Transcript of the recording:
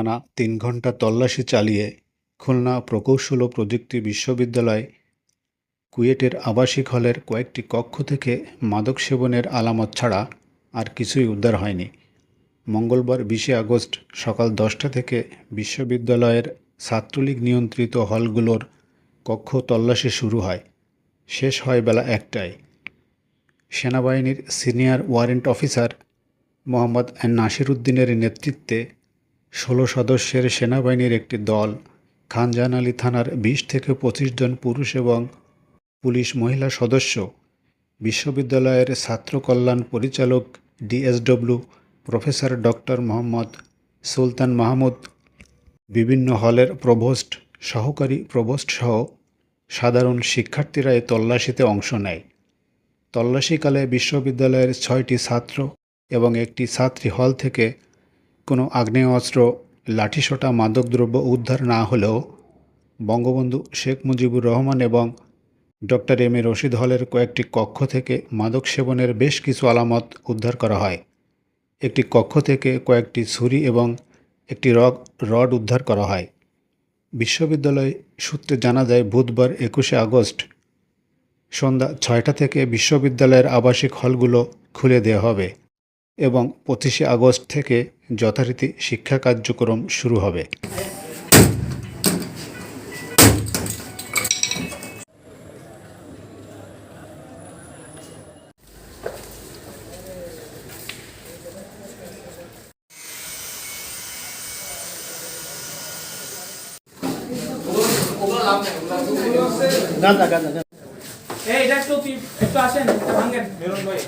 টানা তিন ঘণ্টা তল্লাশি চালিয়ে খুলনা প্রকৌশল ও প্রযুক্তি বিশ্ববিদ্যালয় কুয়েটের আবাসিক হলের কয়েকটি কক্ষ থেকে মাদক সেবনের আলামত ছাড়া আর কিছুই উদ্ধার হয়নি। মঙ্গলবার বিশে আগস্ট সকাল দশটা থেকে বিশ্ববিদ্যালয়ের ছাত্রলীগ নিয়ন্ত্রিত হলগুলোর কক্ষ তল্লাশি শুরু হয়। শেষ হয় বেলা একটায়। সেনাবাহিনীর senior warrant officer Mohammad Nasir উদ্দিনের নেতৃত্বে ষোলো সদস্যের সেনাবাহিনীর একটি দল খানজাহান আলী থানার বিশ থেকে পঁচিশ জন পুরুষ এবং পুলিশ মহিলা সদস্য, বিশ্ববিদ্যালয়ের ছাত্র কল্যাণ পরিচালক DSW professor doctor Mohammad Sultan Mahmud, বিভিন্ন হলের প্রভোস্ট, সহকারী প্রভোস্ট সহ সাধারণ শিক্ষার্থীরা এই তল্লাশিতে অংশ নেয়। তল্লাশিকালে বিশ্ববিদ্যালয়ের ছয়টি ছাত্র এবং একটি ছাত্রী হল থেকে কোনো আগ্নেয়াস্ত্র, লাঠিসোঁটা, মাদকদ্রব্য উদ্ধার না হলেও বঙ্গবন্ধু শেখ মুজিবুর রহমান এবং ডক্টর এম এ রশিদ হলের কয়েকটি কক্ষ থেকে মাদক সেবনের বেশ কিছু আলামত উদ্ধার করা হয়। একটি কক্ষ থেকে কয়েকটি ছুরি এবং একটি রগ, রড উদ্ধার করা হয়। বিশ্ববিদ্যালয় সূত্রে জানা যায়, বুধবার একুশে আগস্ট সন্ধ্যা ছয়টা থেকে বিশ্ববিদ্যালয়ের আবাসিক হলগুলো খুলে দেওয়া হবে। এবং পঁচিশে আগস্ট থেকে যথারীতি শিক্ষা কার্যক্রম শুরু হবে। এই এটা একটু একটু আসেন ভাঙেন, বেরোন ভাই